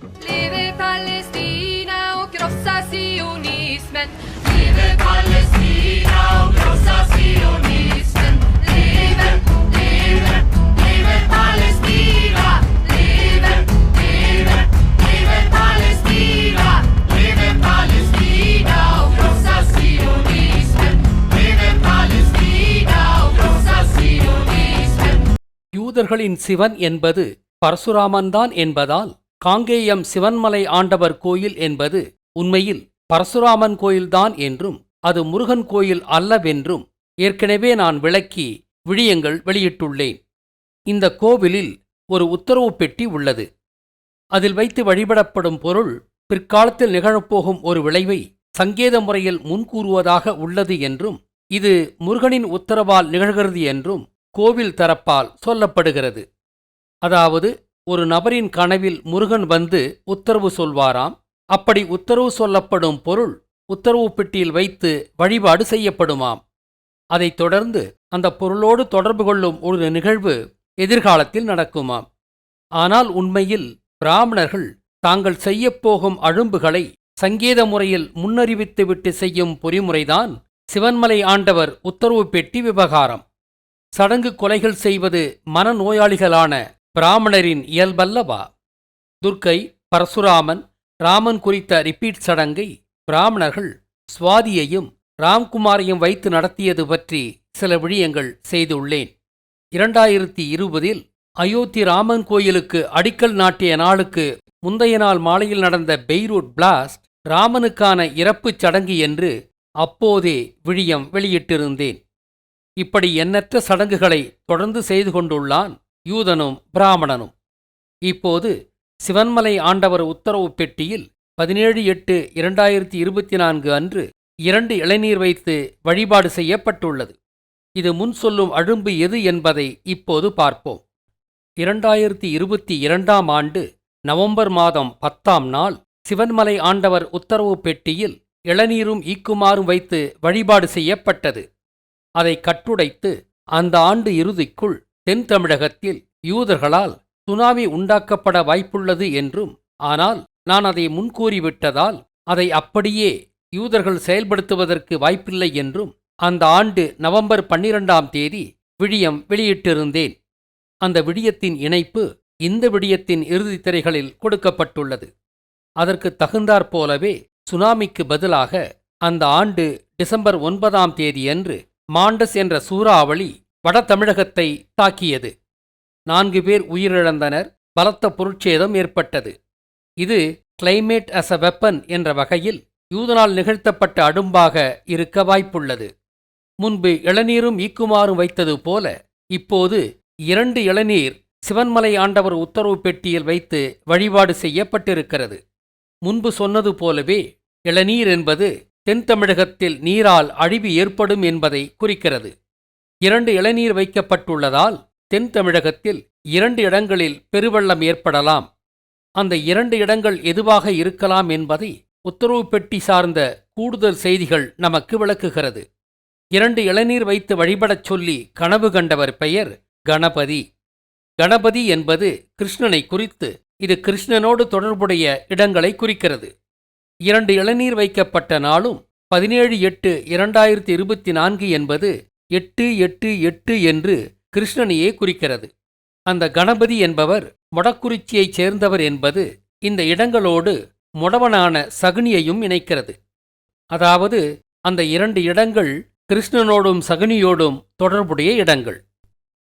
Leve Palestina och krossa sionismen. Leve Palestina och krossa sionismen. Leve, leve, leve Palestina. Leve, leve, leve Palestina. Leve Palestina och krossa sionismen. Leve Palestina och krossa sionismen. யூதர்களின் சிவன் என்பது பரசுராமன்தான் என்பதால் காங்கேயம் சிவன்மலை ஆண்டவர் கோயில் என்பது உண்மையில் பரசுராமன் கோயில்தான் என்றும் அது முருகன் கோயில் அல்லவென்றும் ஏற்கனவே நான் விளக்கி விழியங்கள் வெளியிட்டுள்ளேன். இந்த கோவிலில் ஒரு உத்தரவு பெட்டி உள்ளது. அதில் வைத்து வழிபடப்படும் பொருள் பிற்காலத்தில் நிகழப்போகும் ஒரு விளைவை சங்கேத முறையில் முன்கூறுவதாக உள்ளது என்றும் இது முருகனின் உத்தரவால் நிகழ்கிறது என்றும் கோவில் தரப்பால் சொல்லப்படுகிறது. அதாவது ஒரு நபரின் கனவில் முருகன் வந்து உத்தரவு சொல்வாராம். அப்படி உத்தரவு சொல்லப்படும் பொருள் உத்தரவு பெட்டியில் வைத்து வழிபாடு செய்யப்படுமாம். அதைத் தொடர்ந்து அந்த பொருளோடு தொடர்பு கொள்ளும் ஒரு நிகழ்வு எதிர்காலத்தில் நடக்குமாம். ஆனால் உண்மையில் பிராமணர்கள் தாங்கள் செய்யப்போகும் அழும்புகளை சங்கேத முறையில் முன்னறிவித்துவிட்டு செய்யும் பொறிமுறைதான் சிவன்மலை ஆண்டவர் உத்தரவு பெட்டி விவகாரம். சடங்கு கொலைகள் செய்வது மனநோயாளிகளான பிராமணரின் இயல்பல்லவா? துர்க்கை பரசுராமன் ராமன் குறித்த ரிப்பீட் சடங்கை பிராமணர்கள் சுவாதியையும் ராம்குமாரையும் வைத்து நடத்தியது பற்றி சில விழியங்கள் செய்துள்ளேன். இரண்டாயிரத்தி இருபதில் அயோத்தி ராமன் கோயிலுக்கு அடிக்கல் நாட்டிய நாளுக்கு முந்தைய நாள் மாலையில் நடந்த பெய்ரூட் பிளாஸ்ட் ராமனுக்கான இறப்புச் சடங்கு என்று அப்போதே விழியம் வெளியிட்டிருந்தேன். இப்படி எண்ணற்ற சடங்குகளை தொடர்ந்து செய்து கொண்டுள்ளான் யூதனும் பிராமணனும். இப்போது சிவன்மலை ஆண்டவர் உத்தரவு பெட்டியில் பதினேழு எட்டு இரண்டாயிரத்தி இருபத்தி நான்கு அன்று இரண்டு இளநீர் வைத்து வழிபாடு செய்யப்பட்டுள்ளது. இது முன் சொல்லும் அழும்பு எது என்பதை இப்போது பார்ப்போம். இரண்டாயிரத்தி இருபத்தி இரண்டாம் ஆண்டு நவம்பர் மாதம் பத்தாம் நாள் சிவன்மலை ஆண்டவர் உத்தரவு பெட்டியில் இளநீரும் ஈக்குமாறும் வைத்து வழிபாடு செய்யப்பட்டது. அதை கட்டுடைத்து அந்த ஆண்டு இறுதிக்குள் தென் தமிழகத்தில் யூதர்களால் சுனாமி உண்டாக்கப்பட வாய்ப்புள்ளது என்றும் ஆனால் நான் அதை முன்கூறிவிட்டதால் அதை அப்படியே யூதர்கள் செயல்படுத்துவதற்கு வாய்ப்பில்லை என்றும் அந்த ஆண்டு நவம்பர் பன்னிரண்டாம் தேதி விழியம் வெளியிட்டிருந்தேன். அந்த விடியத்தின் இணைப்பு இந்த விடியத்தின் இறுதித் திரைகளில் கொடுக்கப்பட்டுள்ளது. அதற்கு தகுந்தாற் போலவே சுனாமிக்கு பதிலாக அந்த ஆண்டு டிசம்பர் ஒன்பதாம் தேதியன்று மாண்டஸ் என்ற சூறாவளி வட தமிழகத்தை தாக்கியது. நான்கு பேர் உயிரிழந்தனர். பலத்த பொருட்சேதம் ஏற்பட்டது. இது கிளைமேட் அஸ் அ வெப்பன் என்ற வகையில் யூதனால் நிகழ்த்தப்பட்ட அடும்பாக இருக்க வாய்ப்புள்ளது. முன்பு இளநீரும் ஈக்குமாறும் வைத்தது போல இப்போது இரண்டு இளநீர் சிவன்மலை ஆண்டவர் உத்தரவு பெட்டியில் வைத்து வழிபாடு செய்யப்பட்டிருக்கிறது. முன்பு சொன்னது போலவே இளநீர் என்பது தென் தமிழகத்தில் நீரால் அழிவு ஏற்படும் என்பதை குறிக்கிறது. இரண்டு இளநீர் வைக்கப்பட்டுள்ளதால் தென் தமிழகத்தில் இரண்டு இடங்களில் பெருவெள்ளம் ஏற்படலாம். அந்த இரண்டு இடங்கள் எதுவாக இருக்கலாம் என்பதை உத்தரவு பெட்டி சார்ந்த கூடுதல் செய்திகள் நமக்கு விளக்குகிறது. இரண்டு இளநீர் வைத்து வழிபடச் சொல்லி கனவு கண்டவர் பெயர் கணபதி. கணபதி என்பது கிருஷ்ணனை குறித்து இது கிருஷ்ணனோடு தொடர்புடைய இடங்களை குறிக்கிறது. இரண்டு இளநீர் வைக்கப்பட்ட நாளும் பதினேழு எட்டு இரண்டாயிரத்தி இருபத்தி நான்கு என்பது எட்டு எட்டு எட்டு என்று கிருஷ்ணனையே குறிக்கிறது. அந்த கணபதி என்பவர் மொடக்குறிச்சியைச் சேர்ந்தவர் என்பது இந்த இடங்களோடு முடவனான சகுனியையும் இணைக்கிறது. அதாவது அந்த இரண்டு இடங்கள் கிருஷ்ணனோடும் சகுனியோடும் தொடர்புடைய இடங்கள்.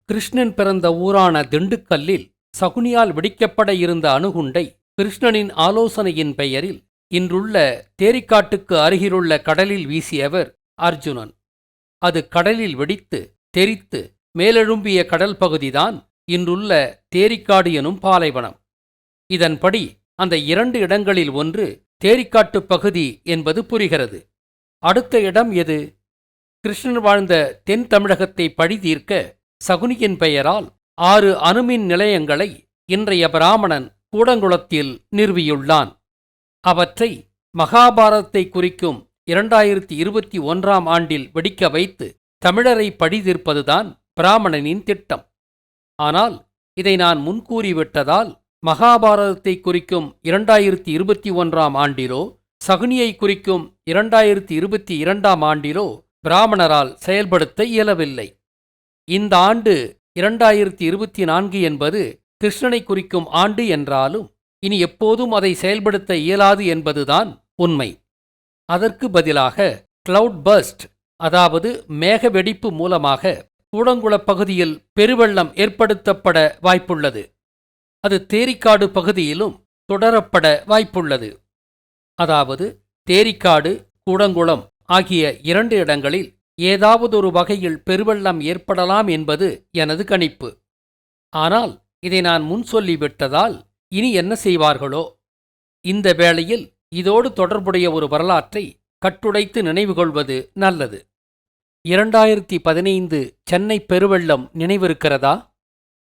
கிருஷ்ணன் பிறந்த ஊரான திண்டுக்கல்லில் சகுனியால் வெடிக்கப்பட இருந்த அணுகுண்டை கிருஷ்ணனின் ஆலோசனையின் பெயரில் இன்றுள்ள தேரிக்காட்டுக்கு அருகிலுள்ள கடலில் வீசியவர் அர்ஜுனன். அது கடலில் வெடித்து தெரித்து மேலெழும்பிய கடல் பகுதிதான் இன்றுள்ள தேரிக்காடு எனும் பாலைவனம். இதன்படி அந்த இரண்டு இடங்களில் ஒன்று தேரிக்காட்டுப் பகுதி என்பது புரிகிறது. அடுத்த இடம் எது? கிருஷ்ணன் வாழ்ந்த தென் தமிழகத்தை பழி தீர்க்க சகுனியின் பெயரால் ஆறு அணுமின் நிலையங்களை இன்றைய பிராமணன் கூடங்குளத்தில் நிறுவியுள்ளான். அவற்றை மகாபாரதத்தை குறிக்கும் இரண்டாயிரத்தி இருபத்தி ஒன்றாம் ஆண்டில் வெடிக்க வைத்து தமிழரை பழிதீர்ப்பதுதான் பிராமணனின் திட்டம். ஆனால் இதை நான் முன்கூறிவிட்டதால் மகாபாரதத்தை குறிக்கும் இரண்டாயிரத்தி இருபத்தி ஒன்றாம் ஆண்டிலோ சகுனியை குறிக்கும் இரண்டாயிரத்தி இருபத்தி இரண்டாம் ஆண்டிலோ பிராமணரால் செயல்படுத்த இயலவில்லை. இந்த ஆண்டு இரண்டாயிரத்தி இருபத்தி நான்கு என்பது கிருஷ்ணனை குறிக்கும் ஆண்டு என்றாலும் இனி எப்போதும் அதை செயல்படுத்த இயலாது என்பதுதான் உண்மை. அதற்கு பதிலாக கிளவுட் பர்ஸ்ட் அதாவது மேக வெடிப்பு மூலமாக கூடங்குளப் பகுதியில் பெருவெள்ளம் ஏற்படுத்தப்பட வாய்ப்புள்ளது. அது தேரிக்காடு பகுதியிலும் தொடரப்பட வாய்ப்புள்ளது. அதாவது தேரிக்காடு கூடங்குளம் ஆகிய இரண்டு இடங்களில் ஏதாவது ஒரு வகையில் பெருவெள்ளம் ஏற்படலாம் என்பது எனது கணிப்பு. ஆனால் இதை நான் முன் சொல்லிவிட்டதால் இனி என்ன செய்வார்களோ? இந்த வேளையில் இதோடு தொடர்புடைய ஒரு வரலாற்றை கட்டுடைத்து நினைவுகொள்வது நல்லது. இரண்டாயிரத்தி பதினைந்து சென்னை பெருவெள்ளம் நினைவிருக்கிறதா?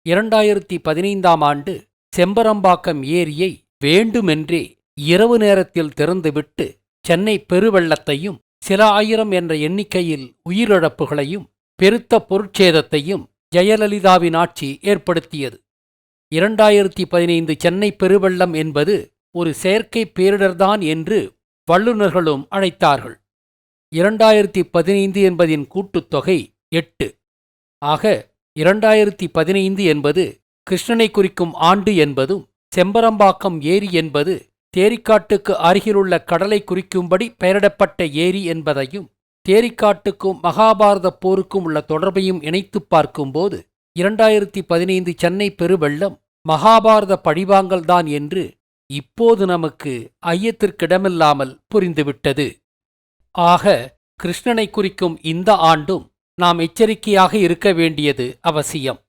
இரண்டாயிரத்தி பதினைந்தாம் ஆண்டு செம்பரம்பாக்கம் ஏரியை வேண்டுமென்றே இரவு நேரத்தில் திறந்துவிட்டு சென்னை பெருவெள்ளத்தையும் சில ஆயிரம் என்ற எண்ணிக்கையில் உயிரிழப்புகளையும் பெருத்த பொருட்சேதத்தையும் ஜெயலலிதாவின் ஆட்சி ஏற்படுத்தியது. இரண்டாயிரத்தி பதினைந்து சென்னை பெருவெள்ளம் என்பது ஒரு செயற்கை பேரிடர்தான் என்று வல்லுநர்களும் அழைத்தார்கள். இரண்டாயிரத்தி பதினைந்து என்பதின் கூட்டுத்தொகை எட்டு. ஆக இரண்டாயிரத்தி பதினைந்து என்பது கிருஷ்ணனை குறிக்கும் ஆண்டு என்பதும் செம்பரம்பாக்கம் ஏரி என்பது தேரிக்காட்டுக்கு அருகிலுள்ள கடலை குறிக்கும்படி பெயரிடப்பட்ட ஏரி என்பதையும் தேரிக்காட்டுக்கும் மகாபாரத போருக்கும் உள்ள தொடர்பையும் இணைத்துப் பார்க்கும்போது இரண்டாயிரத்தி பதினைந்து சென்னை பெருவெள்ளம் மகாபாரத பழிவாங்கல்தான் என்று இப்போது நமக்கு ஐயத்திற்கிடமில்லாமல் புரிந்துவிட்டது. ஆக கிருஷ்ணனை குறிக்கும் இந்த ஆண்டும் நாம் எச்சரிக்கையாக இருக்க வேண்டியது அவசியம்.